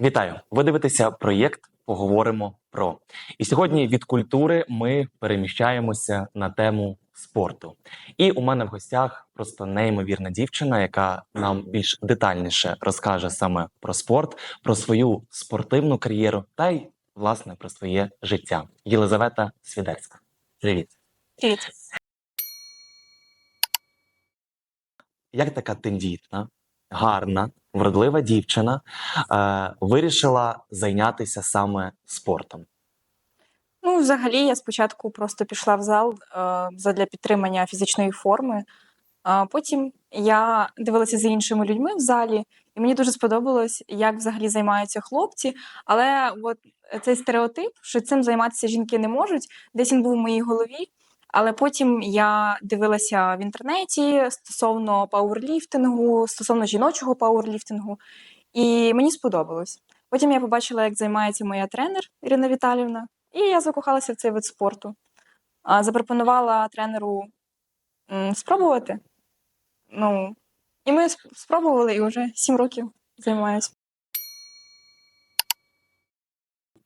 Вітаю! Ви дивитеся проєкт Поговоримо про. І сьогодні від культури ми переміщаємося на тему спорту. І у мене в гостях просто неймовірна дівчина, яка нам більш детальніше розкаже саме про спорт, про свою спортивну кар'єру та й власне про своє життя. Єлизавета Свідерська. Привіт! Привіт. Як така тендітна, гарна, вродлива дівчина е, вирішила зайнятися саме спортом? Ну, взагалі, я спочатку просто пішла в зал е, задля підтримання фізичної форми. А потім я дивилася за іншими людьми в залі, і мені дуже сподобалось, як взагалі займаються хлопці. Але от цей стереотип, що цим займатися жінки не можуть, десь він був у моїй голові. Але потім я дивилася в інтернеті стосовно пауерліфтингу, стосовно жіночого пауерліфтингу, і мені сподобалось. Потім я побачила, як займається моя тренер Ірина Віталівна, і я закохалася в цей вид спорту. Запропонувала тренеру спробувати. Ну, і ми спробували, і вже сім років займаюся.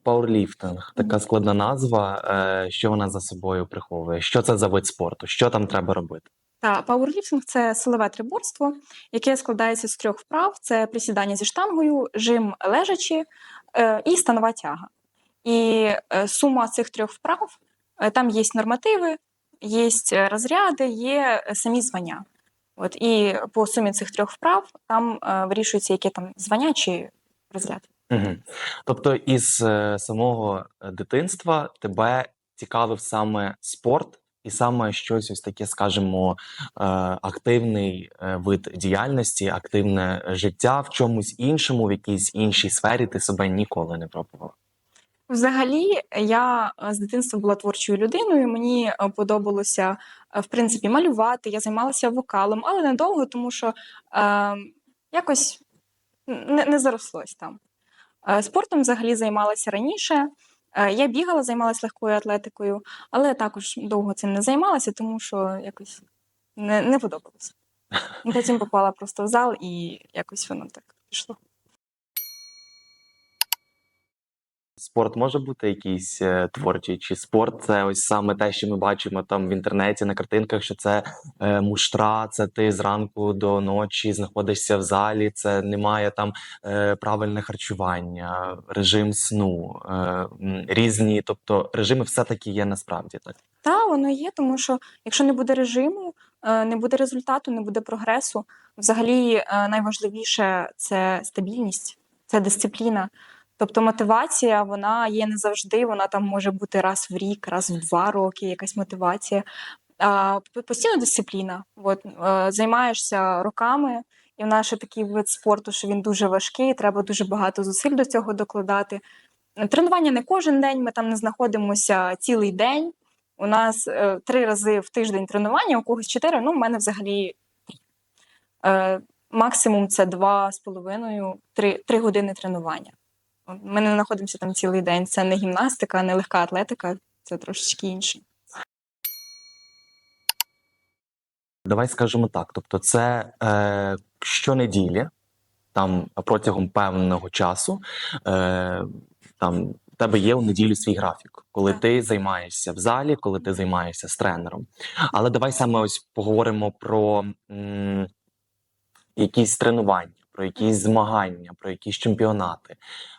Пауерліфтинг така складна назва. Е, що вона за собою приховує? Що це за вид спорту? Що там треба робити? Та пауерліфтинг це силове триборство, яке складається з трьох вправ: це присідання зі штангою, жим лежачи е, і станова тяга. І е, сума цих трьох вправ там є нормативи, є розряди, є самі звання. От і по сумі цих трьох вправ там вирішується, яке там звання чи розряд. Угу. Тобто, із е, самого е, дитинства тебе цікавив саме спорт, і саме щось ось таке, скажімо, е, активний вид діяльності, активне життя в чомусь іншому, в якійсь іншій сфері ти себе ніколи не пробувала. Взагалі, я з дитинства була творчою людиною. Мені подобалося в принципі малювати. Я займалася вокалом, але недовго, тому що е, якось не, не зарослось там. Е, Спортом взагалі займалася раніше. Е, Я бігала, займалася легкою атлетикою, але також довго цим не займалася, тому що якось не, не подобалося. Потім попала просто в зал, і якось воно так пішло. Спорт може бути якийсь е, творчий, чи спорт це ось саме те, що ми бачимо там в інтернеті на картинках, що це е, муштра, це ти зранку до ночі знаходишся в залі, це немає там е, правильне харчування, режим сну, е, різні, тобто режими все-таки є насправді так. Та воно є, тому що якщо не буде режиму, е, не буде результату, не буде прогресу. Взагалі, е, найважливіше це стабільність, це дисципліна. Тобто мотивація, вона є не завжди, вона там може бути раз в рік, раз в два роки, якась мотивація. А постійна дисципліна. От, е, займаєшся роками, і в нас ще такий вид спорту, що він дуже важкий, треба дуже багато зусиль до цього докладати. Тренування не кожен день, ми там не знаходимося цілий день. У нас е, три рази в тиждень тренування, у когось чотири. Ну, в мене взагалі е, максимум це два з половиною, три, три години тренування. Ми не знаходимося там цілий день. Це не гімнастика, не легка атлетика, це трошечки інше. Давай скажемо так. Тобто, це е, щонеділі, там протягом певного часу, е, там в тебе є у неділю свій графік, коли Так. ти займаєшся в залі, коли ти займаєшся з тренером. Але давай саме ось поговоримо про м, якісь тренування, про якісь змагання, про якісь чемпіонати.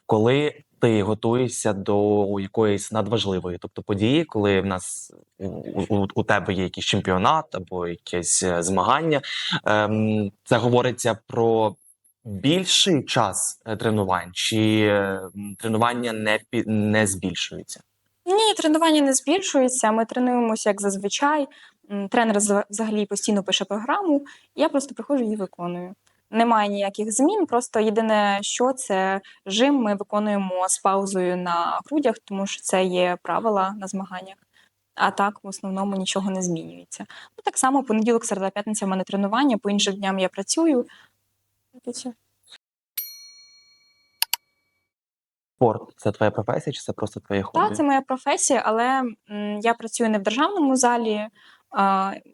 Коли ти готуєшся до якоїсь надважливої, тобто події, коли в нас у, у, у тебе є якийсь чемпіонат або якесь е, змагання, ем, це говориться про більший час е, тренувань, чи тренування не, не збільшується? Ні, тренування не збільшується. Ми тренуємося як зазвичай. Тренер взагалі постійно пише програму, я просто приходжу і виконую. Немає ніяких змін, просто єдине, що це жим ми виконуємо з паузою на грудях, тому що це є правила на змаганнях. А так, в основному нічого не змінюється. Ну, так само понеділок, середа, п'ятниця в мене тренування, по інших дням я працюю. Спорт це твоя професія, чи це просто твоє хобі? Так, це моя професія, але м, я працюю не в державному залі.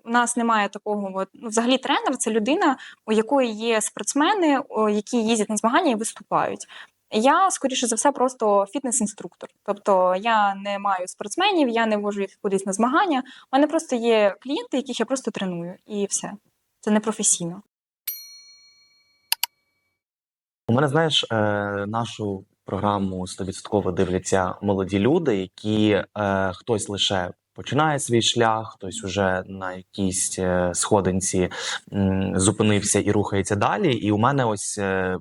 У нас немає такого. От, ну, взагалі, тренер це людина, у якої є спортсмени, які їздять на змагання і виступають. Я, скоріше за все, просто фітнес-інструктор. Тобто я не маю спортсменів, я не вожу їх кудись на змагання. У мене просто є клієнти, яких я просто треную, і все. Це не професійно. У мене, знаєш, е, нашу програму 100% дивляться молоді люди, які е, хтось лише починає свій шлях, хтось уже на якійсь е, сходинці зупинився і рухається далі. І у мене ось е,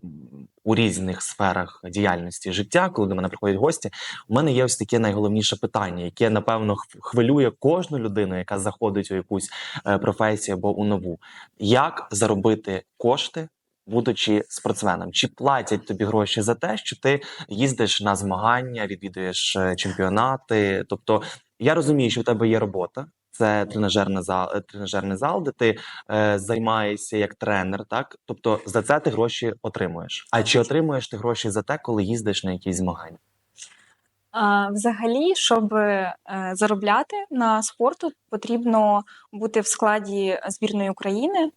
у різних сферах діяльності життя, коли до мене приходять гості, у мене є ось таке найголовніше питання, яке напевно хвилює кожну людину, яка заходить у якусь е, професію або у нову. Як заробити кошти? будучи спортсменом, чи платять тобі гроші за те, що ти їздиш на змагання, відвідуєш чемпіонати? Тобто я розумію, що в тебе є робота. Це тренажерний зал, е, тренажерний зал, де ти е, займаєшся як тренер, так тобто за це ти гроші отримуєш. А чи отримуєш ти гроші за те, коли їздиш на якісь змагання? А, взагалі, щоб е, заробляти на спорту, потрібно бути в складі збірної України,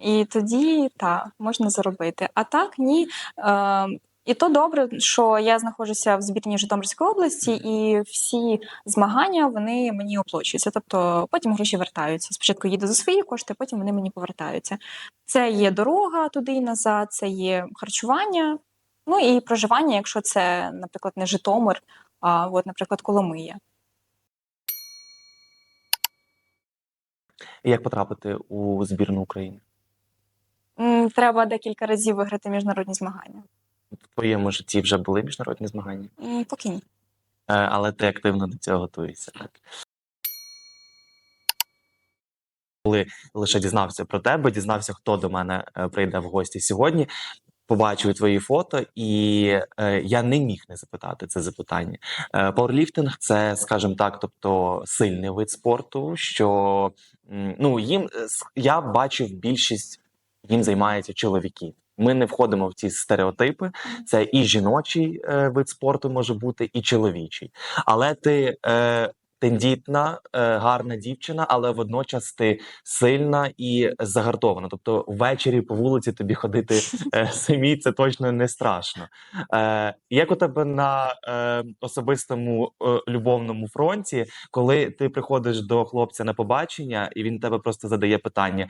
і тоді так, можна заробити. А так, ні. Е, і то добре, що я знаходжуся в збірній Житомирської області, і всі змагання вони мені оплачуються. Тобто потім гроші вертаються. Спочатку їду за свої кошти, потім вони мені повертаються. Це є дорога туди і назад, це є харчування, ну і проживання, якщо це, наприклад, не Житомир, а от, наприклад, Коломия. Як потрапити у збірну України? Треба декілька разів виграти міжнародні змагання. В твоєму житті вже були міжнародні змагання, Поки ні. Е, але ти активно до цього готуєшся. Так? Коли лише дізнався про тебе, дізнався, хто до мене е, прийде в гості сьогодні. Побачив твої фото, і е, я не міг не запитати це запитання. Е, пауерліфтинг це, скажімо так, тобто сильний вид спорту, що ну їм е, я бачив більшість їм займаються чоловіки. Ми не входимо в ці стереотипи. Це і жіночий е, вид спорту може бути, і чоловічий. Але ти е, тендітна, е, гарна дівчина, але водночас ти сильна і загартована. Тобто ввечері по вулиці тобі ходити е, самі, це точно не страшно. Е, як у тебе на особистому любовному фронті, коли ти приходиш до хлопця на побачення, і він тебе просто задає питання: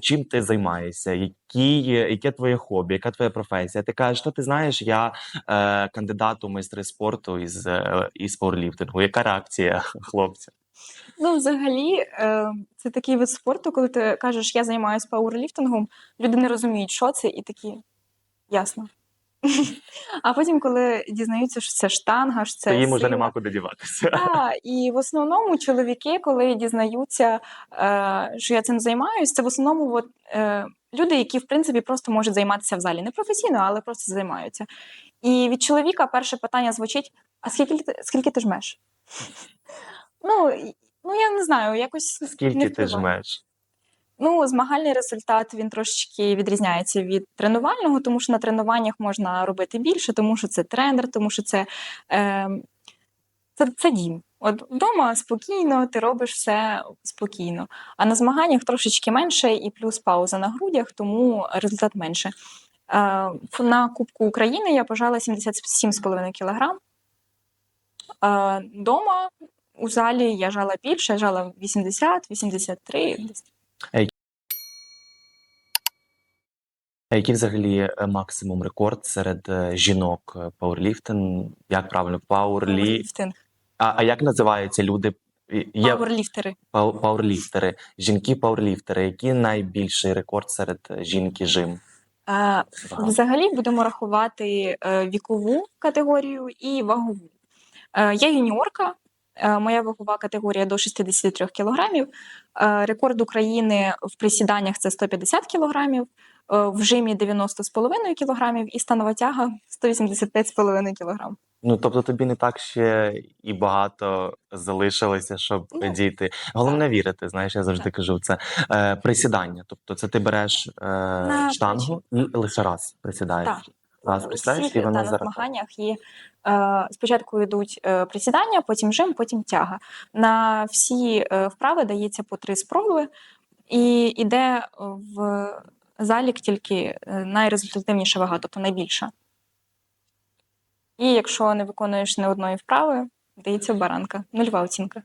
чим ти займаєшся, які, яке твоє хобі, яка твоя професія? Ти кажеш, що ти знаєш, я кандидат у майстри спорту із, із пауерліфтингу. Яка реакція хлопця? Ну, взагалі, е, це такий вид спорту, коли ти кажеш, я займаюся пауерліфтингом, люди не розуміють, що це, і такі ясно. А потім, коли дізнаються, що це штанга, що це То їм уже нема куди діватися. Так, і в основному чоловіки, коли дізнаються, е, що я цим займаюся, це в основному от, е, люди, які в принципі просто можуть займатися в залі. Не професійно, але просто займаються. І від чоловіка перше питання звучить: а скільки скільки ти жмеш? Ну, ну я не знаю, якось не Скільки ти жмеш? Ну, змагальний результат він трошечки відрізняється від тренувального, тому що на тренуваннях можна робити більше, тому що це тренер, тому що це, е, це, це дім. От вдома спокійно, ти робиш все спокійно. А на змаганнях трошечки менше, і плюс пауза на грудях, тому результат менше. Е, на Кубку України я пожала 77,5 кг. Дома у залі я жала більше, я жала 80, 83. десь А який взагалі е, максимум рекорд серед е, жінок е, пауерліфтинг? Як правильно? Пауерлі... Пауерліфтинг. А, а як називаються люди? Є Пауерліфтери. пау- пауерліфтери, жінки пауерліфтери. Який найбільший рекорд серед жінки жим? Взагалі будемо рахувати вікову категорію і вагову. Е, Я юніорка, е, моя вагова категорія до 63 кілограмів. Е, Рекорд України в присіданнях це 150 кілограмів, в жимі 90,5 кілограмів і станова тяга 185,5 кілограм. Ну тобто тобі не так ще і багато залишилося, щоб Ну, діти. Головне вірити. Знаєш, я завжди кажу це е, присідання. Тобто, це ти береш е, штангу і лише раз присідаєш. Так. Та, вона на змаганнях є е, спочатку йдуть е, присідання, потім жим, потім тяга. На всі е, вправи дається по три спроби, і йде в залік тільки е, найрезультативніша вага, тобто найбільша. І якщо не виконуєш не одної вправи, дається баранка. Нульова оцінка.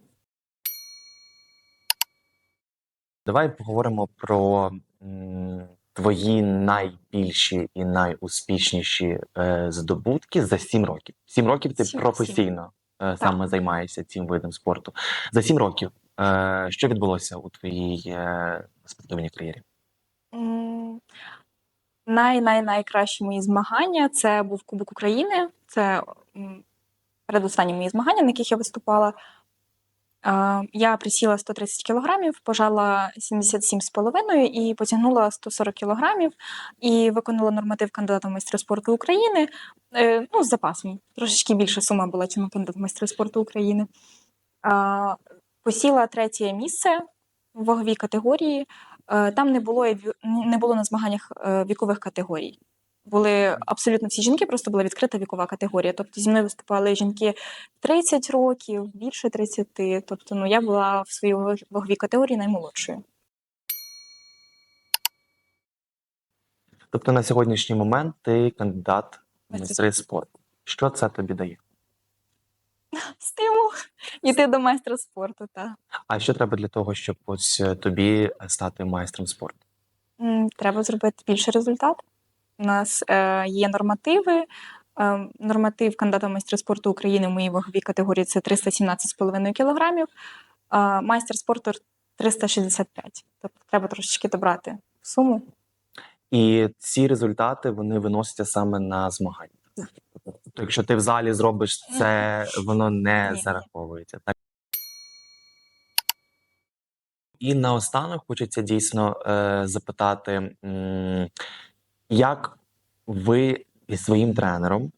Давай поговоримо про твої найбільші і найуспішніші е, здобутки за сім років. Сім років ти Сім- професійно е, саме займаєшся цим видом спорту. За сім років е, що відбулося у твоїй е, спортивній кар'єрі? Най-най-найкращі мої змагання це був Кубок України. Це передостанні мої змагання, на яких я виступала. Я присіла 130 кілограмів, пожала 77,5 і потягнула 140 кілограмів і виконала норматив кандидата в майстри спорту України. Е, Ну, з запасом. Трошечки більша сума була, на кандидат в майстри спорту України. Посіла третє місце в ваговій категорії. Е, Там не було, не було на змаганнях е, вікових категорій. Були абсолютно всі жінки, просто була відкрита вікова категорія. Тобто зі мною виступали жінки 30 років, більше 30. Тобто, ну я була в своїй ваг- ваговій категорії наймолодшою. Тобто на сьогоднішній момент ти кандидат в майстри спорту. Що це тобі дає? Стимул іти до майстра спорту. Та А що треба для того, щоб ось е, тобі стати майстром спорту? Треба зробити більший результат. У нас е, є нормативи. Е, норматив кандидата в майстри спорту України в моїй ваговій категорії це 317,5 кілограмів. Е, майстер спорту 365. Тобто треба трошечки добрати суму. І ці результати вони виносяться саме на змагання. Тобто, якщо ти в залі зробиш це, воно не Ні. зараховується. Так? І наостанок хочеться дійсно е, запитати, м, як ви із своїм тренером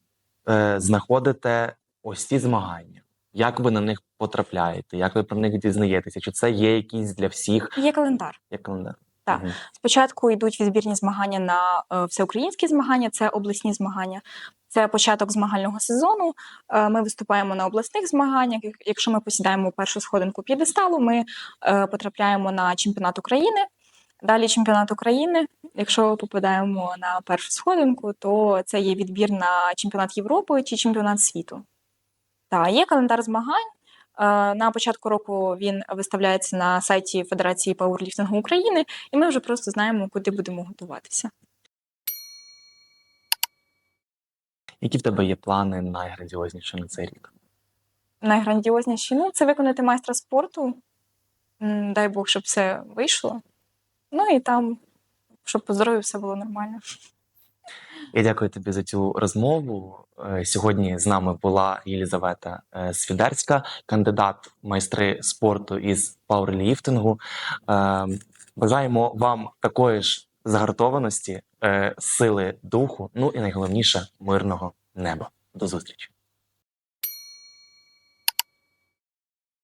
е, знаходите ось ці змагання? Як ви на них потрапляєте? Як ви про них дізнаєтеся? Чи це є якісь для всіх Є календар. як календар? Так. Мгм. Спочатку йдуть відбірні змагання на е, всеукраїнські змагання, це обласні змагання. Це початок змагального сезону. Е, Ми виступаємо на обласних змаганнях. Якщо ми посідаємо першу сходинку п'єдесталу, ми е, потрапляємо на чемпіонат України. Далі чемпіонат України. Якщо попадаємо на першу сходинку, то це є відбір на чемпіонат Європи чи чемпіонат світу. Так, є календар змагань. Е, На початку року він виставляється на сайті Федерації пауерліфтингу України, і ми вже просто знаємо, куди будемо готуватися. Які в тебе є плани найграндіозніші на цей рік? Найграндіозніші ну, це виконати майстра спорту. Дай Бог, щоб все вийшло. Ну і там, щоб по здоров'ю все було нормально. Я дякую тобі за цю розмову. Е, Сьогодні з нами була Єлізавета е, Свідерська, кандидат майстри спорту із пауерліфтингу. Е, Бажаємо вам такої ж загартованості, сили духу, ну і найголовніше мирного неба. До зустрічі.